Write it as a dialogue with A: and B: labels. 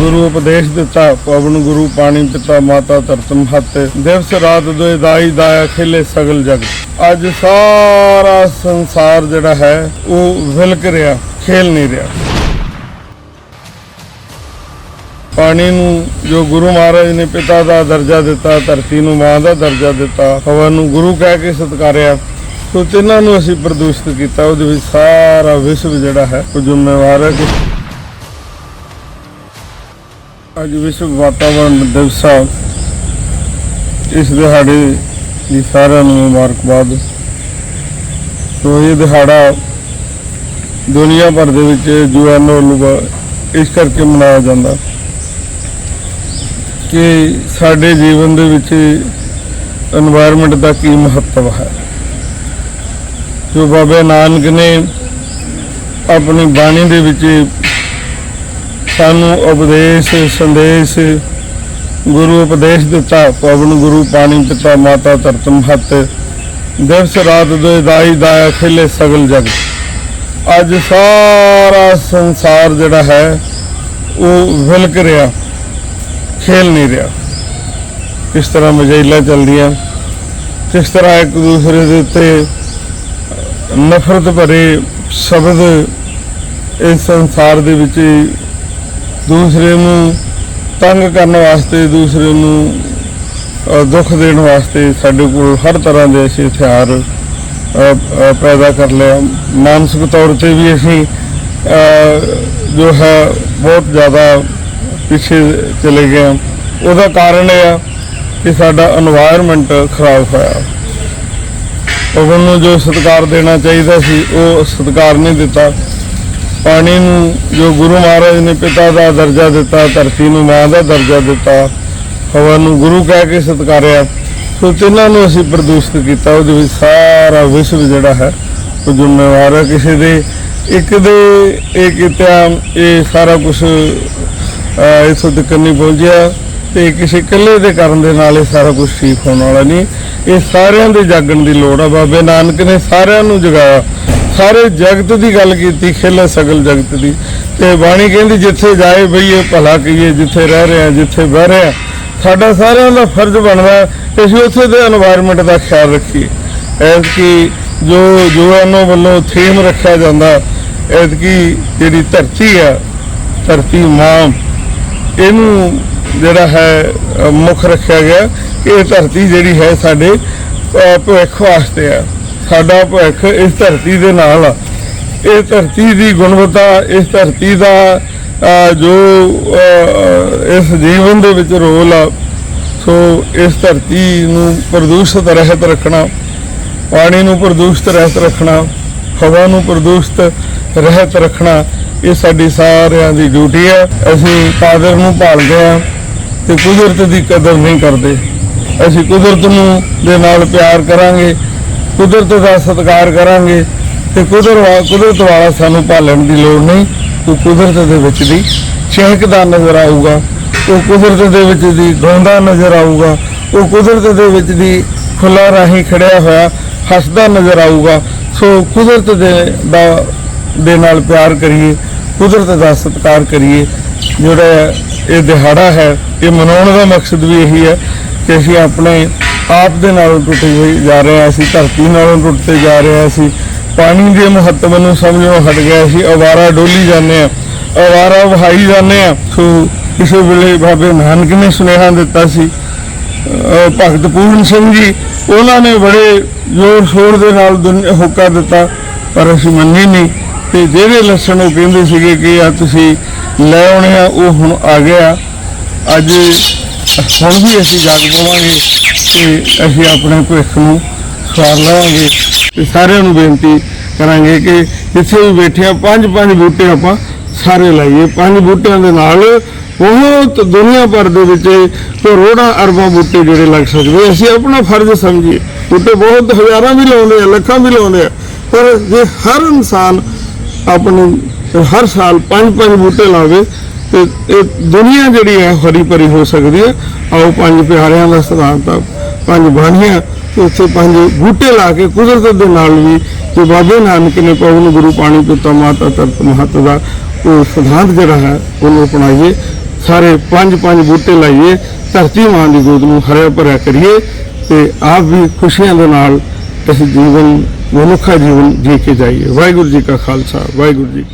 A: ਗੁਰੂ ਉਪਦੇਸ਼ ਦਿੱਤਾ, ਪਵਨ ਗੁਰੂ ਪਾਣੀ ਪਿਤਾ ਮਾਤਾ ਧਰਤ ਮਹਤ ਦਿਵਸ ਰਾਤ ਦੋਇ ਦਾਈ ਦਾਇਆ ਖੇਲੇ ਸਗਲ ਜਗ। ਅੱਜ ਸਾਰਾ ਸੰਸਾਰ ਜਿਹੜਾ ਹੈ, ਉਹ ਵਿਲਕ ਰਿਹਾ, ਖੇਲ ਨਹੀਂ ਰਿਹਾ। ਪਾਣੀ ਨੂੰ ਜੋ ਗੁਰੂ ਮਹਾਰਾਜ ਨੇ ਪਿਤਾ ਦਾ ਦਰਜਾ ਦਿੱਤਾ, ਧਰਤੀ ਨੂੰ ਮਾਂ ਦਾ ਦਰਜਾ ਦਿੱਤਾ, ਹਵਾ ਨੂੰ ਗੁਰੂ ਕਹਿ ਕੇ ਸਤਿਕਾਰਿਆ ਸੋ ਤਿੰਨਾਂ ਨੂੰ ਅਸੀਂ ਪ੍ਰਦੂਸ਼ਿਤ ਕੀਤਾ, ਉਹਦੇ ਵਿੱਚ ਸਾਰਾ ਵਿਸ਼ਵ ਜਿਹੜਾ ਹੈ, ਉਹ ਜ਼ਿੰਮੇਵਾਰ ਹੈ ਕਿ ਅੱਜ ਵਿਸ਼ਵ ਵਾਤਾਵਰਣ ਦਿਵਸ ਆ। ਇਸ ਦਿਹਾੜੇ ਦੀ ਸਾਰਿਆਂ ਨੂੰ ਮੁਬਾਰਕਬਾਦ। ਸੋ ਇਹ ਦਿਹਾੜਾ ਦੁਨੀਆ ਭਰ ਦੇ ਵਿੱਚ ਯੂਐਨਓ ਵੱਲੋਂ ਇਸ ਕਰਕੇ ਮਨਾਇਆ ਜਾਂਦਾ। ਕਿ ਸਾਡੇ ਜੀਵਨ ਦੇ ਵਿੱਚ এনवायरमेंट ਦਾ ਕੀ ਮਹੱਤਵ ਹੈ। ਜੋ ਬਾਬੇ ਨਾਨਕ ਨੇ ਆਪਣੀ ਬਾਣੀ ਦੇ ਵਿੱਚ ਸਾਨੂੰ ਉਪਦੇਸ਼, ਸੰਦੇਸ਼, ਗੁਰੂ ਉਪਦੇਸ਼ ਦਿੱਤਾ, ਪਵਨ ਗੁਰੂ ਪਾਣੀ ਪਿਤਾ ਮਾਤਾ ਧਰਤ ਮਹਤ। ਦਿਵਸ ਰਾਤ ਦੋਇ ਦਾਈ ਦਾਇਆ ਖੇਲੇ ਸਗਲ ਜਗ। ਅੱਜ ਸਾਰਾ ਸੰਸਾਰ ਜਿਹੜਾ ਹੈ, ਉਹ ਵਿਲਕ ਰਿਹਾ, ਖੇਲ ਨਹੀਂ ਰਿਹਾ। ਕਿਸ ਤਰ੍ਹਾਂ ਮਜੈਲਾ ਚੱਲਦੀਆਂ, ਕਿਸ ਤਰ੍ਹਾਂ ਇੱਕ ਦੂਸਰੇ ਦੇ ਉੱਤੇ ਨਫ਼ਰਤ ਭਰੇ ਸ਼ਬਦ ਇਸ ਸੰਸਾਰ ਦੇ ਵਿੱਚ ਦੂਸਰੇ ਨੂੰ ਤੰਗ ਕਰਨ ਵਾਸਤੇ, ਦੂਸਰੇ ਨੂੰ ਦੁੱਖ ਦੇਣ ਵਾਸਤੇ ਸਾਡੇ ਕੋਲ ਹਰ ਤਰ੍ਹਾਂ ਦੇ ਅਸੀਂ ਹਥਿਆਰ ਪੈਦਾ ਕਰ ਲਿਆ। ਮਾਨਸਿਕ ਤੌਰ ਤੇ ਵੀ ਅਸੀਂ ਜੋ ਹੈ, ਬਹੁਤ ਜ਼ਿਆਦਾ ਪਿੱਛੇ ਚਲੇ ਗਏ ਉਹਦਾ ਕਾਰਨ ਇਹ ਆ ਕਿ ਸਾਡਾ এনवायरमेंट ਖਰਾਬ ਹੋਇਆ। ਪਵਨ ਨੂੰ ਜੋ ਸਤਿਕਾਰ ਦੇਣਾ ਚਾਹੀਦਾ ਸੀ, ਉਹ ਸਤਿਕਾਰ ਨਹੀਂ ਦਿੱਤਾ। ਪਾਣੀ ਨੂੰ ਜੋ ਗੁਰੂ ਮਹਾਰਾਜ ਨੇ ਪਿਤਾ ਦਾ ਦਰਜਾ ਦਿੱਤਾ, ਧਰਤੀ ਨੂੰ ਮਾਂ ਦਾ ਦਰਜਾ ਦਿੱਤਾ ਹਵਾ ਨੂੰ ਗੁਰੂ ਕਹਿ ਕੇ ਸਤਿਕਾਰਿਆ ਸੋ ਤਿੰਨਾਂ ਨੂੰ ਅਸੀਂ ਪ੍ਰਦੂਸ਼ਿਤ ਕੀਤਾ। ਉਹਦੇ ਵਿੱਚ ਸਾਰਾ ਵਿਸ਼ਵ ਜਿਹੜਾ ਹੈ, ਉਹ ਜ਼ਿੰਮੇਵਾਰ ਹੈ। ਕਿਸੇ ਦੇ ਇੱਕ ਦੇ ਇਹ ਕੀਤਾ, ਇਹ ਸਾਰਾ ਕੁਝ ਇਥੋਂ ਤੱਕ ਨਹੀਂ ਪਹੁੰਚਿਆ, ਤੇ ਕਿਸੇ ਇਕੱਲੇ ਦੇ ਕਰਨ ਦੇ ਨਾਲ ਇਹ ਸਾਰਾ ਕੁਝ ਠੀਕ ਹੋਣ ਵਾਲਾ ਨਹੀਂ। ਇਹ ਸਾਰਿਆਂ ਦੇ ਜਾਗਣ ਦੀ ਲੋੜ ਆ। ਬਾਬੇ ਨਾਨਕ ਨੇ ਸਾਰਿਆਂ ਨੂੰ ਜਗਾਇਆ। ਸਾਰੇ ਜਗਤ ਦੀ ਗੱਲ ਕੀਤੀ, ਖੇਲਾ ਸਗਲ ਜਗਤ ਦੀ। ਤੇ ਬਾਣੀ ਕਹਿੰਦੀ, ਜਿੱਥੇ ਜਾਏ ਬਈਏ, ਭਲਾ ਕੀਏ ਜਿੱਥੇ ਰਹਿ ਰਹੇ ਆ ਜਿੱਥੇ ਬਹਿ ਰਹੇ। ਆ ਸਾਡਾ ਸਾਰਿਆਂ ਦਾ ਫਰਜ਼ ਬਣਦਾ ਕਿ ਅਸੀਂ ਉੱਥੇ ਦੇ এনवायरमेंट ਦਾ ਖਿਆਲ ਰੱਖੀਏ। ਐਸ ਕਿ ਜੋ ਜੁਆਨੋ ਵੱਲੋਂ ਥੀਮ ਰੱਖਿਆ ਜਾਂਦਾ ਐਸ ਕਿ ਜਿਹੜੀ ਧਰਤੀ ਆ, ਧਰਤੀ ਮਾਂ, ਇਹਨੂੰ ਜਿਹੜਾ ਹੈ ਮੁੱਖ ਰੱਖਿਆ ਗਿਆ ਕਿ ਇਹ ਧਰਤੀ ਜਿਹੜੀ ਹੈ ਸਾਡੇ ਭਵਿੱਖ ਵਾਸਤੇ ਆ। ਸਾਡਾ ਭਵਿੱਖ ਇਸ ਧਰਤੀ ਦੇ ਨਾਲ ਆ। ਇਸ ਧਰਤੀ ਦੀ ਗੁਣਵੱਤਾ, ਇਸ ਧਰਤੀ ਦਾ ਜੋ ਇਸ ਜੀਵਨ ਦੇ ਵਿੱਚ ਰੋਲ ਆ, ਸੋ ਇਸ ਧਰਤੀ ਨੂੰ ਪ੍ਰਦੂਸ਼ਿਤ ਰਹਿਤ ਰੱਖਣਾ, ਪਾਣੀ ਨੂੰ ਪ੍ਰਦੂਸ਼ਿਤ ਰਹਿਤ ਰੱਖਣਾ, ਹਵਾ ਨੂੰ ਪ੍ਰਦੂਸ਼ਿਤ ਰਹਿਤ ਰੱਖਣਾ, ਇਹ ਸਾਡੀ ਸਾਰਿਆਂ ਦੀ ਡਿਊਟੀ ਹੈ ਅਸੀਂ ਕਾਦਰ ਨੂੰ ਭਾਲਦੇ ਹਾਂ ਤੇ ਕੁਦਰਤ ਦੀ ਕਦਰ ਨਹੀਂ ਕਰਦੇ। ਅਸੀਂ ਕੁਦਰਤ ਨੂੰ ਦੇ ਨਾਲ ਪਿਆਰ ਕਰਾਂਗੇ। ਕੁਦਰਤ ਦਾ ਸਤਿਕਾਰ ਕਰਾਂਗੇ ਤੇ ਕੁਦਰਤ ਕੁਦਰਤ ਵਾਲਾ ਸਾਨੂੰ ਭਾਲਣ ਦੀ ਲੋੜ ਨਹੀਂ, ਉਹ ਕੁਦਰਤ ਦੇ ਵਿੱਚ ਦੀ ਚਹਿਕਦਾ ਨਜ਼ਰ ਆਊਗਾ, ਉਹ ਕੁਦਰਤ ਦੇ ਵਿੱਚ ਦੀ ਗਾਉਂਦਾ ਨਜ਼ਰ ਆਊਗਾ, ਉਹ ਕੁਦਰਤ ਦੇ ਵਿੱਚ ਦੀ ਫੁੱਲਾਂ ਰਾਹੀਂ ਖੜਿਆ ਹੋਇਆ ਹੱਸਦਾ ਨਜ਼ਰ ਆਊਗਾ। ਸੋ ਕੁਦਰਤ ਦੇ ਦਾ ਦੇ ਨਾਲ ਪਿਆਰ ਕਰੀਏ, ਕੁਦਰਤ ਦਾ ਸਤਿਕਾਰ ਕਰੀਏ। ਜਿਹੜਾ ਇਹ ਦਿਹਾੜਾ ਹੈ, ਇਹ ਮਨਾਉਣ ਦਾ ਮਕਸਦ ਵੀ ਇਹੀ ਹੈ ਕਿ ਅਸੀਂ ਆਪਣੇ ਆਪ ਦੇ ਨਾਲੋਂ ਟੁੱਟੇ ਹੋਏ ਜਾ ਰਹੇ ਹਾਂ ਅਸੀਂ ਧਰਤੀ ਨਾਲੋਂ ਟੁੱਟਦੇ ਜਾ ਰਹੇ ਹਾਂ ਅਸੀਂ ਪਾਣੀ ਦੇ ਮਹੱਤਵ ਨੂੰ ਸਮਝਣੋਂ ਹਟ ਗਏ ਅਸੀਂ ਅਵਾਰਾ ਡੋਲੀ ਜਾਂਦੇ ਹਾਂ ਅਵਾਰਾ ਵਹਾਈ ਜਾਂਦੇ ਹਾਂ ਸੋ ਕਿਸੇ ਵੇਲੇ ਬਾਬੇ ਨਾਨਕ ਨੇ ਸੁਨੇਹਾ ਦਿੱਤਾ ਸੀ। ਭਗਤ ਪੂਰਨ ਸਿੰਘ ਜੀ, ਉਹਨਾਂ ਨੇ ਬੜੇ ਜ਼ੋਰ ਸ਼ੋਰ ਦੇ ਨਾਲ ਦੁਨ- ਹੋਕਾ ਦਿੱਤਾ, ਪਰ ਅਸੀਂ ਮੰਨੀ ਨਹੀਂ। ਤੇ ਜਿਹੜੇ ਲੱਛਣ ਉਹ ਕਹਿੰਦੇ ਸੀਗੇ ਕਿ ਆ ਤੁਸੀਂ ਲੈ ਆਉਣੇ ਆ, ਉਹ ਹੁਣ ਆ ਗਿਆ। ਅੱਜ ਹੁਣ ਵੀ ਅਸੀਂ ਜਾਗ ਪਵਾਂਗੇ ਤੇ ਅਸੀਂ ਆਪਣੇ ਭਵਿੱਖ ਨੂੰ ਸਵਾਰ ਲਵਾਂਗੇ। ਤੇ ਸਾਰਿਆਂ ਨੂੰ ਬੇਨਤੀ ਕਰਾਂਗੇ ਕਿ ਜਿੱਥੇ ਵੀ ਬੈਠੇ ਆ, ਪੰਜ ਪੰਜ ਬੂਟੇ ਆਪਾਂ ਸਾਰੇ ਲਾਈਏ। ਪੰਜ ਬੂਟਿਆਂ ਦੇ ਨਾਲ ਬਹੁਤ ਦੁਨੀਆ ਭਰ ਦੇ ਵਿੱਚ ਕਰੋੜਾਂ ਅਰਬਾਂ ਬੂਟੇ ਜਿਹੜੇ ਲੱਗ ਸਕਦੇ ਅਸੀਂ ਆਪਣਾ ਫਰਜ਼ ਸਮਝੀਏ। ਬੂਟੇ ਬਹੁਤ, ਹਜ਼ਾਰਾਂ ਵੀ ਲਾਉਂਦੇ ਆ, ਲੱਖਾਂ ਵੀ ਲਾਉਂਦੇ ਆ। ਪਰ ਜੇ ਹਰ ਇਨਸਾਨ ਆਪਣੇ, ਹਰ ਸਾਲ ਪੰਜ ਪੰਜ ਬੂਟੇ ਲਾਵੇ ਤੇ ਇਹ ਦੁਨੀਆ ਜਿਹੜੀ ਹੈ ਹਰੀ ਭਰੀ ਹੋ ਸਕਦੀ ਹੈ। ਆਓ ਪੰਜ ਪਿਆਰਿਆਂ ਦਾ ਸਿਧਾਂਤ ਆ ਪੰਜ ਬਾਣੀਆਂ ਤੇ ਉੱਥੇ ਪੰਜ ਬੂਟੇ ਲਾ ਕੇ ਕੁਦਰਤ ਦੇ ਨਾਲ ਵੀ ਜੋ ਬਾਬੇ ਨਾਨਕ ਨੇ ਪਵਨ ਗੁਰੂ ਪਾਣੀ ਪਿਤਾ ਮਾਤਾ ਤਰਤ ਮਹਤ ਦਾ ਉਹ ਸਿਧਾਂਤ ਜਿਹੜਾ ਹੈ, ਉਹਨੂੰ ਅਪਣਾਈਏ। ਸਾਰੇ ਪੰਜ ਪੰਜ ਬੂਟੇ ਲਾਈਏ। ਧਰਤੀ ਮਾਂ ਦੀ ਗੋਦ ਨੂੰ ਹਰਿਆ ਭਰਿਆ ਕਰੀਏ ਤੇ ਆਪ ਵੀ ਖੁਸ਼ੀਆਂ ਦੇ ਨਾਲ ਇਸ ਜੀਵਨ, ਮਨੁੱਖਾ ਜੀਵਨ ਜੀ ਕੇ ਜਾਈਏ। ਵਾਹਿਗੁਰੂ ਜੀ ਕਾ ਖਾਲਸਾ, ਵਾਹਿਗੁਰੂ ਜੀ